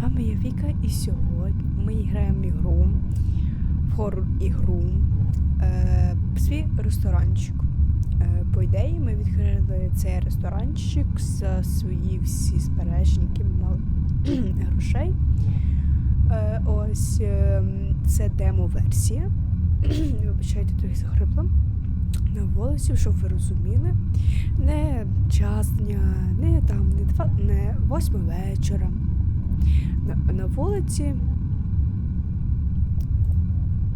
з вами я Віка, і сьогодні ми граємо ігру, в хоррор ігру, е, свій ресторанчик. Е, по ідеї, ми відкрили цей ресторанчик за свої всі мали грошей. Е, ось це демо-версія. Вибачайте, трохи захрипла. На вулиці, щоб ви розуміли. Не час дня, не там, не два, не восьма вечора. На, на вулиці.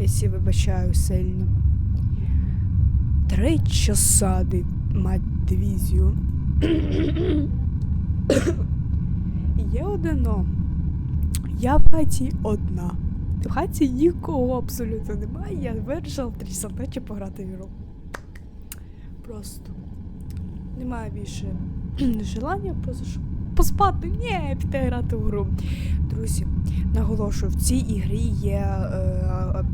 Якщо вибачаю сильно. Три часа мать дивізію. Є одино. Я в хаті одна. В хаті нікого абсолютно немає. Я вирішила 3 часа пограти в ігру. Просто. Немає більше желання, просто щоб поспати. Ні, піти грати в гру. Друзі, наголошую, в цій ігрі є е,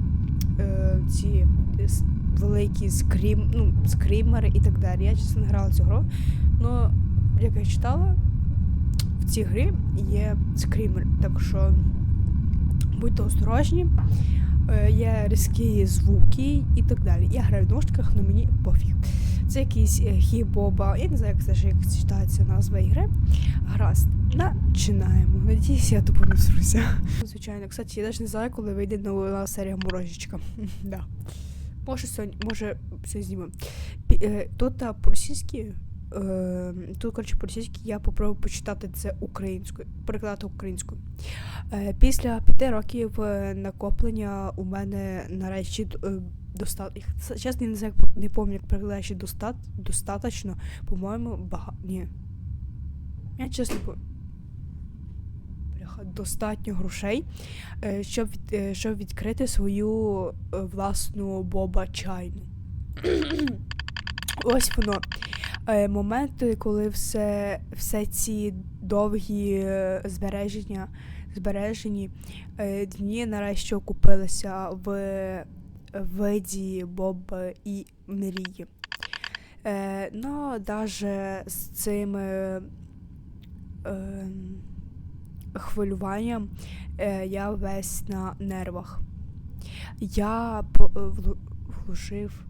е, ці великі скрім, ну, скрімери і так далі. Я чесно не грала цю гру. але як я читала, в цій грі є скрімер. Так що будьте осторожні. Е, Є різкі звуки і так далі. Я граю в наушниках, але мені пофіг. Це якийсь е, хі-боба, я не знаю, як це ж як читається назва ігри. Гаразд, починаємо. Надіюсь, я тупо не всруся. Звичайно, кстати, я навіть не знаю, коли вийде нова серія Морожечка. Може, сьогодні, може, все знімемо. Е, Тут по-російськи. Е, тут, коротше, по-російськи я попробую почитати це українською, перекладати українською. Е, після п'яти років е, накоплення у мене нарешті е, достатньо. Чесно, я не знаю, не пам'ятаю, як перекладає ще достат, достаточно. По-моєму, багато. Ні. Я чесно. Достатньо грошей, щоб, щоб відкрити свою власну боба чайну. Ось воно. Е, Моменти, коли все, все ці довгі е, збереження, збережені е, дні нарешті окупилися в виді Боба і мрії. Ну, навіть з цим е, е, хвилюванням я весь на нервах. Я вложив,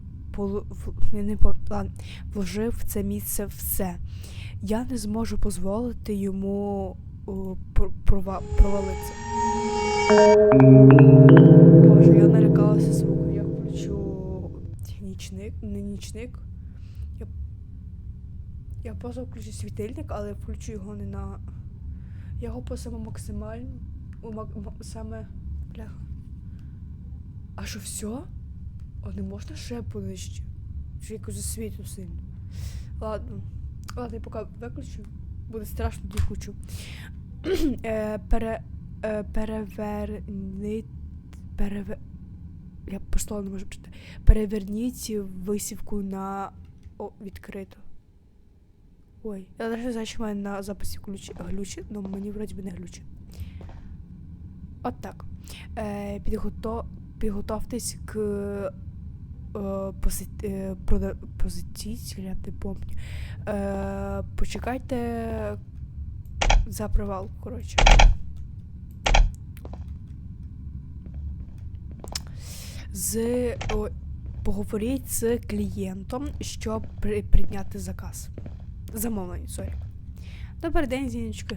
вложив в це місце все. Я не зможу дозволити йому провалитися. Боже, я налякалася звуку, я включу нічник, не нічник. Я, я просто включу світильник, але я включу його не на. Я його по саме максимально. Саме. Бляха. А що все? А не можна ще понижче? Чи якось засвіту сильно? Ладно. Ладно, я поки виключу. Буде страшно, тоді включу. е, пере, е, переверни... Переве... Я слову не можу читати. Переверніть висівку на О, відкрито. Ой, я навіть знаю, що мене на записі ключі, глючить, але мені вроді би не глючить. От так. Е, підгото... Підготовтесь к е, е, прода... позиції, я не помню. Е, почекайте за провал, коротше. З поговоріть з клієнтом, щоб при, прийняти заказ. Замовлення, сорі. Добрий день, Зіночка.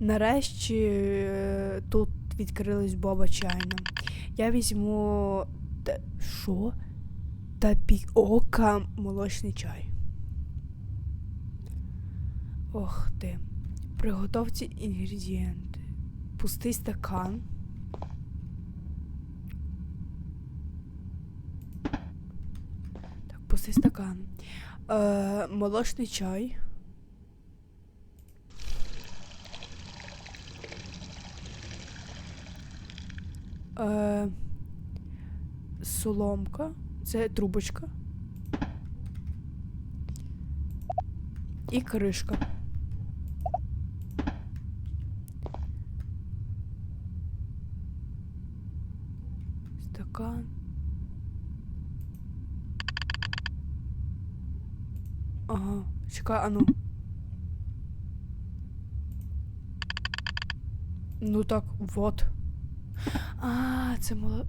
Нарешті тут відкрилась боба чайна. Я візьму. Та, що? Тапіока молочний чай. Ох ти. Приготовте інгредієнти. Пустий стакан. Так, пустий стакан. Е, молочний чай. Е, соломка. Це трубочка. І кришка. Стакан. Ага, чекай, а ну. Так, вот. А, це моло.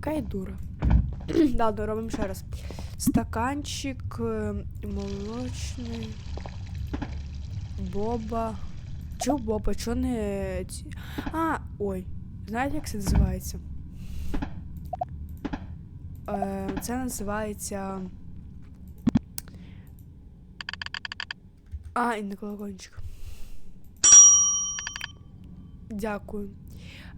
Яка я дура. Ладно, робимо ще раз. Стаканчик е, молочний. Боба. Чо Боба? Чо не. А, ой. Знаєте, як це називається? Е, це називається. А, і не колокольчик. Дякую.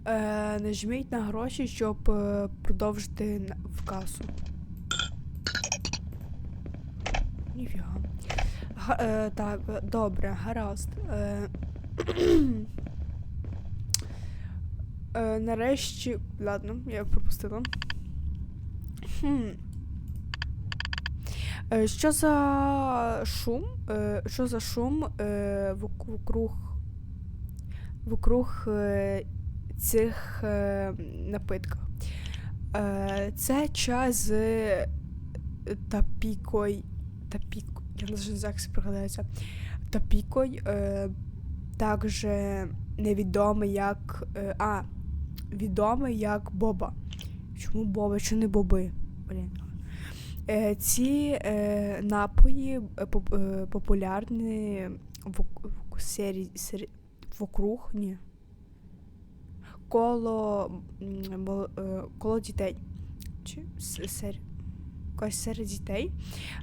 Е, нажміть на гроші, щоб е, продовжити в касу. Ніфіга. Е, так, добре, гаразд. Е, е, нарешті. Ладно, я пропустила. Хм. Е, що за шум? Е, що за шум вокруг, вокруг е, цих е, напитків? Е, це чай з тапікой. Тапік, я не знаю, як це пригадається. Тапікой. Е, також невідомий як. Е, а, відомий як Боба. Чому Боба? Чи не Боби? Блін. Е, ці е, напої е, поп- е, популярні в, в сері, сері, вокруг, ні. Коло, е, коло дітей. Чи с- сер, якась серед дітей.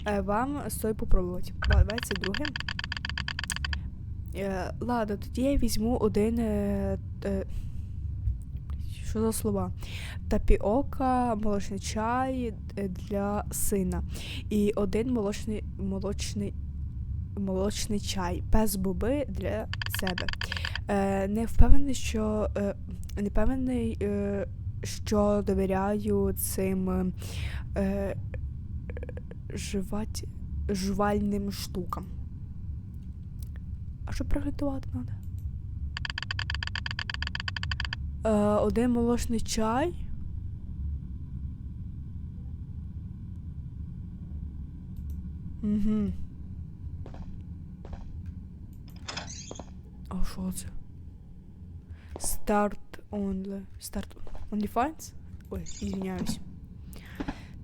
Е, вам стоїть попробувати. Ла- Давай це друге. Е, ладно, тоді я візьму один. Що за слова? Тапіока, молочний чай для сина. І один молочний, молочний, молочний чай без боби для себе. Не впевнений, що не впевнений, е, що довіряю цим е, жевать, жувальним штукам. А що приготувати треба? Е, один молочний чай. Угу. А що це? Start only. Start only finds? Ой, извиняюсь.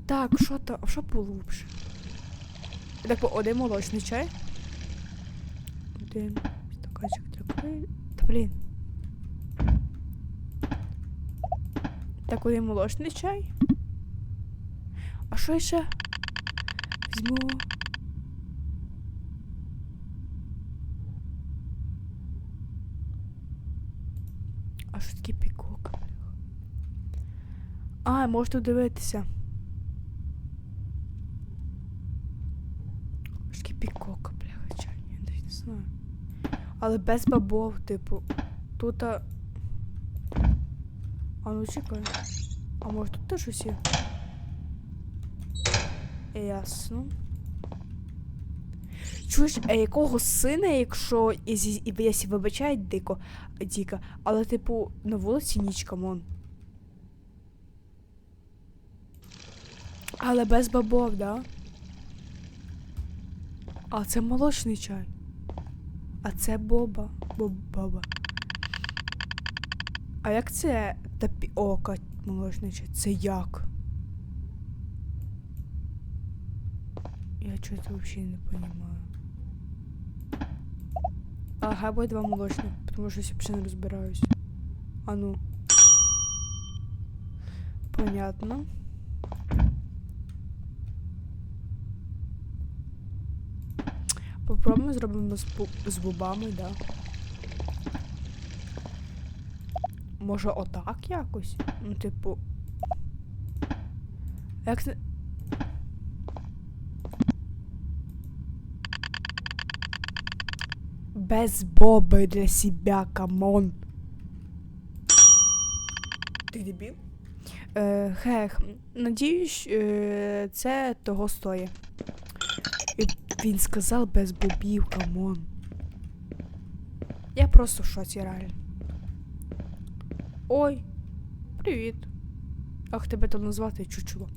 Так, що там? Що було лучше? Так, один молочний чай. Один стаканчик кри. Та блін. Так, один молочний чай. А що ще? Візьму. А що таке пікок? бляха? А, можете дивитися. Що таке пікок, бляха, чай, я навіть не знаю. Але без бабов, типу. Тут. А, а ну чекай. А може тут теж є? Ясно. Чуєш, а якого сина, якщо якщо вибачають дико, Діка, але типу на вулиці ніч, камон. Але без бабок, да? А це молочний чай. А це боба. Боб баба. А як це тапіока молочний чай? Це як? Я что-то вообще не понимаю. Ага, будет два молочных, потому что я вообще не разбираюсь. А ну. Понятно. Попробуємо зробимо з, з бубами, да. Може отак якось? Ну, типу. Як це. Без боби для себя, камон. Ти дебіл? Е, хех, надіюсь, е, це того стоїть. Він сказав без бобів, камон. Я просто в шоці реально. Ой, привіт. Ах, тебе там назвати чучело.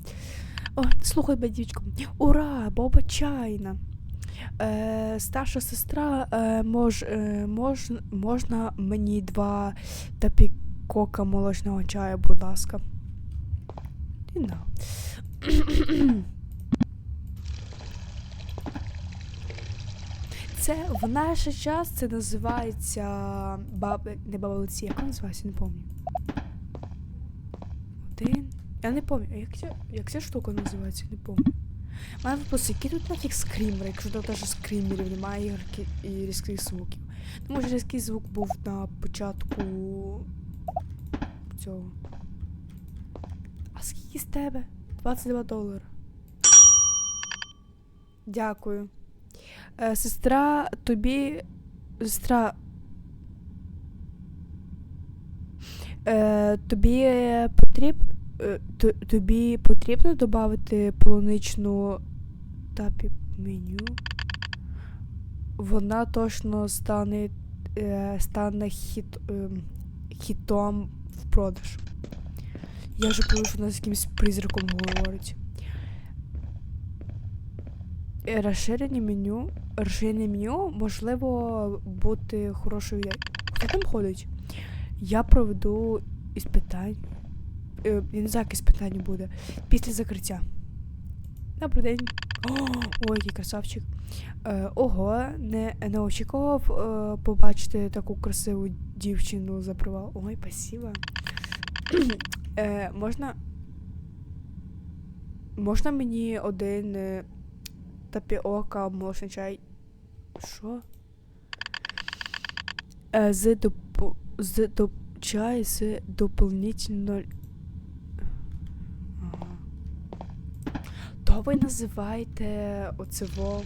О, слухай, бадючко. Ура, боба чайна. Е, старша сестра, е, мож, е, мож, можна мені два тапікока молочного чаю, будь ласка. І на. Це в наш час це називається баб... не баба Луці, як називається, не пам'ятаю. Один. Я не пам'ятаю, як ця, як ця штука називається, не пам'ятаю. У мене вопрос, які тут нафіг скрімери, якщо тут навіть скрімерів немає ігорки і різких звуків. Ну, може різкий звук був на початку цього. А скільки з тебе? 22 долари. Дякую. Е, сестра, тобі. Сестра. Е, тобі потріб, е, тобі потрібно додати полуничну тапі меню. Вона точно стане, стане хіт, хітом в продаж. Я вже почув, що вона з якимось призраком говорить. Е, Розширене меню. Розширене меню можливо бути хорошою. Хто там ходить? Я проведу іспитання. Е, Я не знаю, яке іспитання буде. Після закриття. Добрий день. Ой, який красавчик. Е, ого, не, не очікував побачити таку красиву дівчину за провал. Ой, спасибо. можна. Можна мені один тапіока, молочний чай. Що? Е, з доп... з доп... чай з дополнительно... То ви називаєте оцево...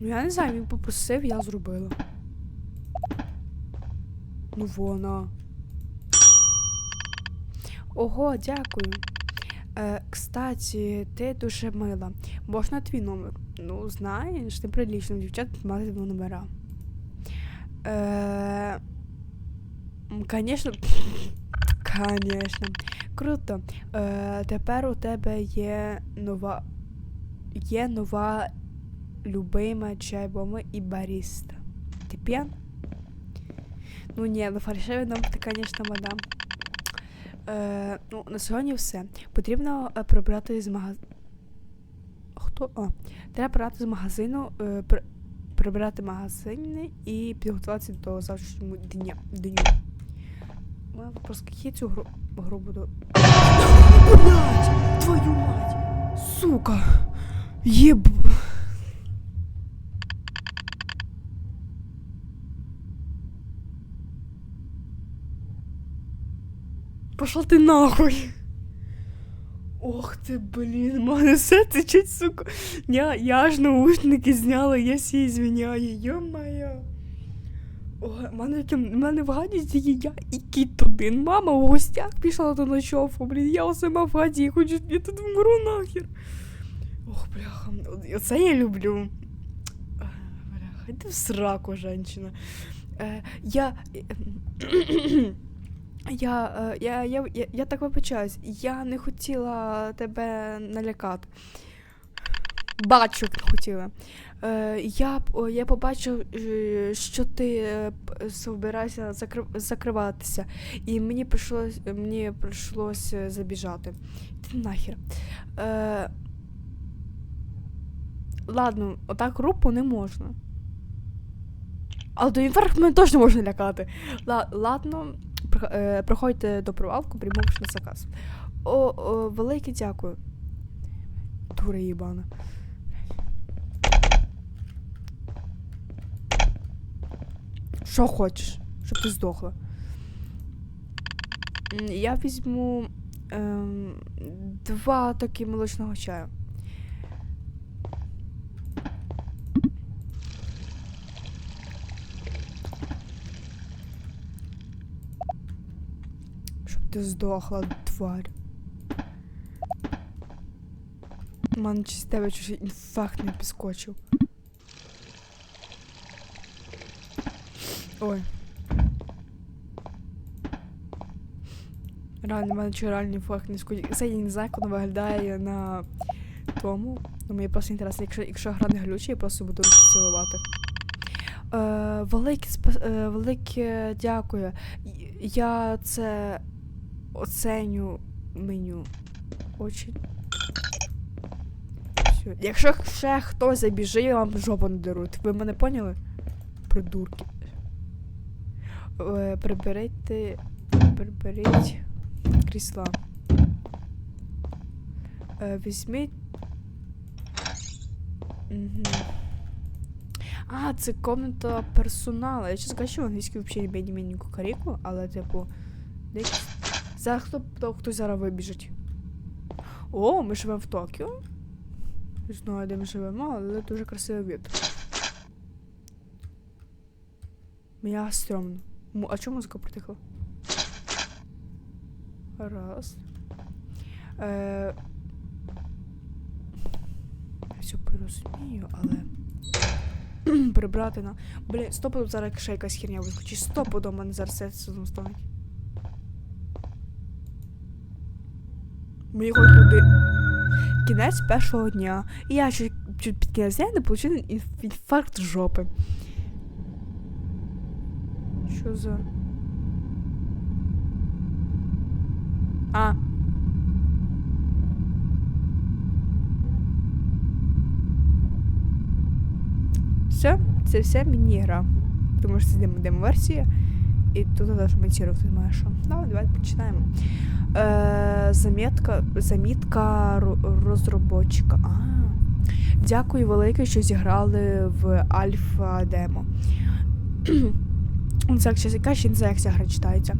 Ну я не знаю, він попросив, я зробила. Ну вона. Ого, дякую. Е, кстати, ти дуже мила. Можна твій номер? Ну, знаєш, неприлично дівчат мати два номера. Е. Конечно. Круто. Е, тепер у тебе є нова. Є нова любима чайбома і баріста. Ти п'ян? Ну ні, ну номер ти, звісно, мадам. Е, ну, на сьогодні все. Потрібно е, прибрати з магазину. Хто? О, треба прибрати з магазину, е, при... прибрати магазини і підготуватися до завтрашнього дня. дню. Мене вопрос, я цю гру, гру буду. Блять! Твою мать! Сука! Єб. Пошла ти нахуй. Ох ти, блін, мене все течить, сука. Я, я аж наушники зняла, я сі звиняю, йо-моє. В мене, мене в гадісті є я і кіт один. Мама в гостях пішла до ночовку, блін, я сама в хаті, я хочу, я тут вмру нахер. Ох, бляха, оце я люблю. Ех, Бляха, йди в сраку, женщина. Е, я... Я, е, я, я, я, я так вибачаюсь, я не хотіла тебе налякати. Бачу, хотіла. Е, я, я побачив, е, що ти е, п- закри, закриватися, і мені прийшлось, мені прийшлось е, забіжати. Ти нахер. Е, ладно, отак групу не можна. Але до інфаркту мене точно можна лякати. Ладно, Е, до провалку, приймовши на заказ. О, о, велике дякую. Дура їбана. Що хочеш, щоб ти здохла? Я візьму ем, два такі молочного чаю. Щоб ти здохла, тварь. Ман, чи з тебе чужий інфаркт не підскочив. Ой. Реально, в мене чи реальний факт не скуді. Це я не знаю, як виглядає на тому. Ну, мені просто інтересно, якщо, якщо гра не глючить, я просто буду руки цілувати. Е, велике, е, велике дякую. Я це оценю меню. Очень. Всё. Якщо ще хтось забіжить, я вам жопу надеруть. Ви мене поняли? Придурки. Е, приберіть. Приберіть крісла. Е, візьміть. Угу. А, це комната персоналу. Я чесно кажучи, в англійській взагалі не мені кукаріку, але типу. Десь. Зараз хто, хто, хтось зараз вибіжить. О, ми живемо в Токіо. Не знаю, де ми живемо, але дуже красивий вид. Мені стрьомно. А чому музика притихла? Раз. Е... Я все порозумію, але. Прибрати на. Блін, стопудом зараз ще якась херня вискочить. Стопудом у мене зараз серце стануть. Мені хоч туди. Кінець першого дня. І я чуть, чуть під кінець дня не отримав інфаркт жопи. Що за. А. Все, це все міні-гра. Тому що це демо- демо-версія. І тут монтувати немає що. Ну, давайте починаємо. Е, замітка, замітка ро- розробочика. А. Дякую велике, що зіграли в альфа демо. Це яка ще не знаю, як ця гра читається.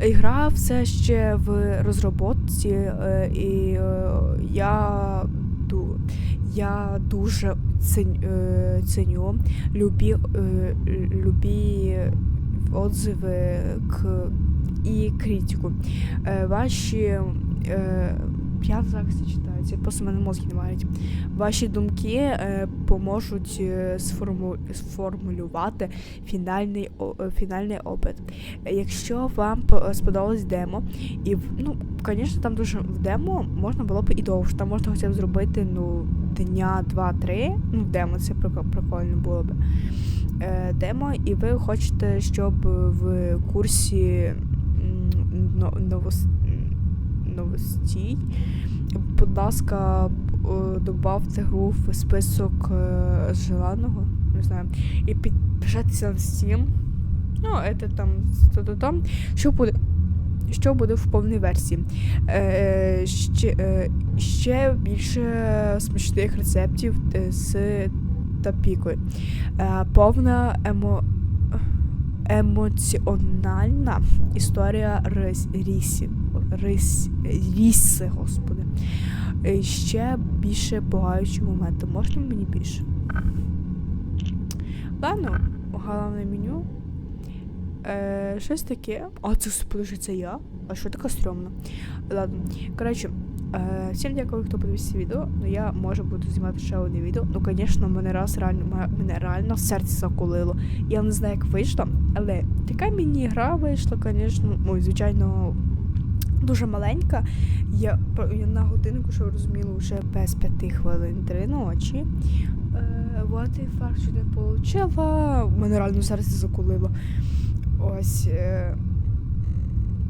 Гра все ще в розробці, е, і е, я, я дуже цень, е, ценю любі, любі отзиви к, і критику. Е, ваші. Е, я зараз це читається, просто мене мозки не мають. Ваші думки е, поможуть е, сформу, сформулювати фінальний, о- фінальний опит. Якщо вам сподобалось демо, і ну, звісно, там дуже в демо можна було б і довше. Там можна хоча б зробити ну, дня, два-три. Ну, демо це прикольно було б. Е, демо, і ви хочете, щоб в курсі м, но- новос, м, новостій, будь ласка, е, добавте гру в список е, желаного, не знаю, і підпишайтеся на Steam. Ну, це там, то, то, там. Що буде? Що буде в повній версії? Е, ще, е, ще більше смачних рецептів е, з тапікою. Е, повна емо, емоціональна історія рис, рісі, рис, ріси, господи. Ще більше пугаючі моменти. Можна мені більше? Ладно, головне меню. Е, щось таке. А, це подожди, я? А що таке стрьомно? Ладно. Коротше, всім дякую, хто подивився відео. Ну я може буду знімати ще одне відео. Ну, звісно, мене раз реально мене реально серце заколило. Я не знаю, як вийшло, але така міні-гра вийшла, звісно, ну, звичайно, дуже маленька. Я, я на годинку, що ви розуміли, вже без п'яти хвилин три ночі. Е, вот і факт, що не получила. Мене реально серце заколило. Ось. Е,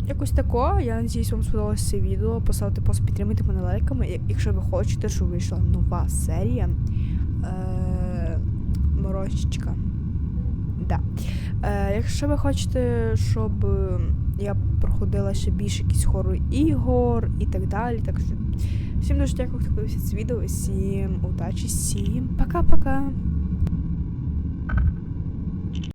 якось тако. Я надіюсь, вам сподобалося це відео. Поставте пост, підтримайте мене лайками. Якщо ви хочете, щоб вийшла нова серія. Е, Морозчичка. Да. Е, якщо ви хочете, щоб я проходила ще більше якісь хору ігор і так далі. Так що всім дуже дякую, хто подивився це відео. Всім удачі, всім пока-пока.